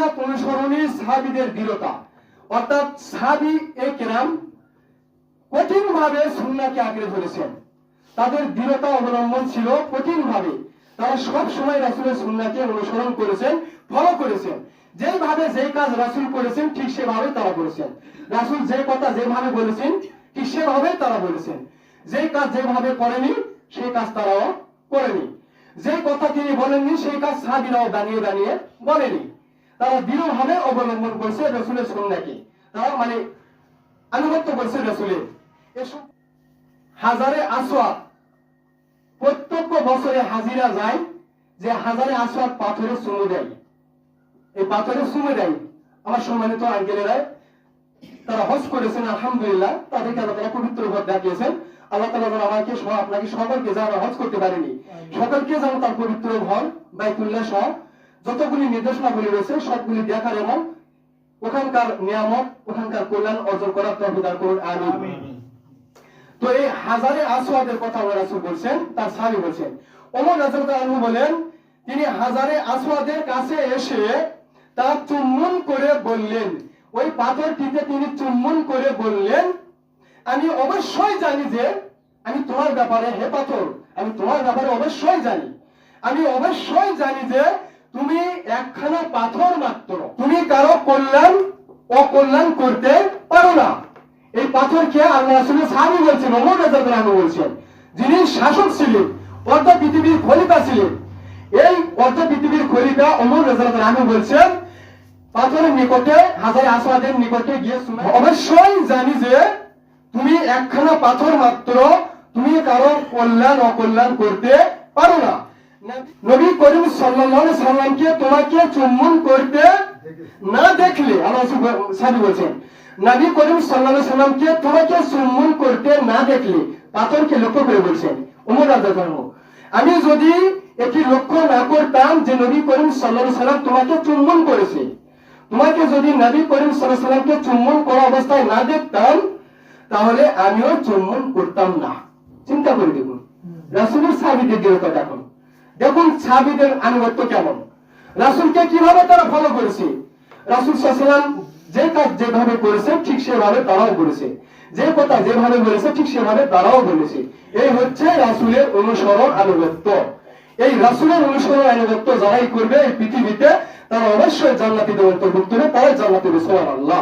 সুন্নাত অনুসরণী সাহাবিদের দৃঢ়তা। অর্থাৎ সাহাবি এ কেরাম কঠিন ভাবে সুন্নাকে আঁকড়ে ধরেছেন। তাদের দৃঢ়তা অবলম্বন ছিল কঠিন ভাবে তারা সব সময় রাসুলের সুন্নাকে অনুসরণ করেছেন ফলো করেছেন। যেভাবে যে কাজ রাসুল করেছেন, ঠিক সেভাবে তারা করেছেন রাসুল যে কথা যেভাবে বলেছেন, ঠিক সেভাবে তারা বলেছেন। যে কাজ যেভাবে করেনি, সেই কাজ তারাও করেনি। যে কথা তিনি বলেননি, সেই কাজ সাহাবিরাও দাঁড়িয়ে দাঁড়িয়ে বলেনি। তারা দৃঢ়ভাবে অবলম্বন করছে রসুলের সুন্নাকে তারা মানে আনুগত্য করছে রসুলের। এসব হাজারে আসওয়াদ প্রত্যেক বছরে হাজিরা যায় যে হাজারে আসওয়াদ পাথরের চুমু দেয়। এই পাথরের চুমু দেয়। আমার সম্মানিত আঙ্কেলেরা তারা হজ করেছেন আলহামদুলিল্লাহ। তাদেরকে আল্লাহ তারা পবিত্র ঘর দেখিয়েছেন। আল্লাহ তালা যেন আমাকে সহ আপনাকে সকলকে যেন হজ করতে পারেনি। সকলকে যেন তার পবিত্র ঘর বাইতুল্লাহ সহ যতগুলি নির্দেশনাগুলি রয়েছে সবগুলি দেখার এবং ওখানকার নিয়ামত ওখানকার কল্যাণ অর্জন করার তহবিদার করুন আমিন। তো এই হাজারে আসওয়াদের কথা আল্লাহ রাসূল বলছেন তার সাহাবী বলছেন। ওমর রাদিয়াল্লাহু আনহু বলেন তিনি হাজারে আসওয়াদের কাছে এসে তা চুম্বন করে বললেন ওই পাথরটিতে তিনি চুম্বন করে বললেন আমি অবশ্যই জানি যে আমি তোমার ব্যাপারে হে পাথর আমি তোমার ব্যাপারে অবশ্যই জানি। আমি অবশ্যই জানি যে তুমি একখানা পাথর মাত্র। তুমি কারও কল্যাণ, অকল্যাণ করতে পারো না। এই পাথরকে আল্লাহ রাসূলের সাহাবী বলছেন রাদিয়াল্লাহু আনহু বলছেন, যিনি শাসক ছিলেন অর্ধ পৃথিবীর খলিফা ছিলেন, এই অর্ধ পৃথিবীর খলিফা ওমর রাদিয়াল্লাহু আনহু বলছেন, পাথরের নিকটে, হাজার আসওয়াদের নিকটে গিয়ে অবশ্যই জানি যে তুমি একখানা পাথর মাত্র, তুমি কারও কল্যাণ, অকল্যাণ করতে পারো না। নবী করিম সাল্লাল্লাহু আলাইহি সাল্লামকে তোমাকে চুম্বন করতে না দেখলে, আল্লাহ সাহেব বলছেন, নবী করিম সাল্লাল্লাহু সাল্লামকে তোমাকে চুম্বন করতে না দেখলে, পাথরকে লক্ষ্য করে বলছেন ওমর রাদিয়াল্লাহু আনহু। আমি যদি এটি লক্ষ্য না করতাম যে নবী করিম সাল্লাল্লাহু সাল্লাম তোমাকে চুম্বন করেছে, তোমাকে যদি নবী করিম সাল্লাল্লাহু সাল্লামকে চুম্বন করা অবস্থায় না দেখতাম, তাহলে আমিও চুম্বন করতাম না। চিন্তা করে দেখুন। রাসূলের সাহাবীদের দৃঢ়তা দেখুন দেখুন সাহাবীদের আনুগত্য কেমন? রাসূলকে কীভাবে তারা ফলো করেছে? রাসূল সাল্লাল্লাহু যে কাজ যেভাবে করেছে, ঠিক সেভাবে তারাও করেছে। যে কথা যেভাবে বলেছে, ঠিক সেভাবে তারাও বলেছে। এই হচ্ছে রাসুলের অনুসরণ আনুগত্য। এই রাসূলের অনুসরণ আনুগত্য যারাই করবে এই পৃথিবীতে, তারা অবশ্যই জান্নাতীদের অন্তর্ভুক্ত হবে তারাই জান্নাতের সুবহানাল্লাহ।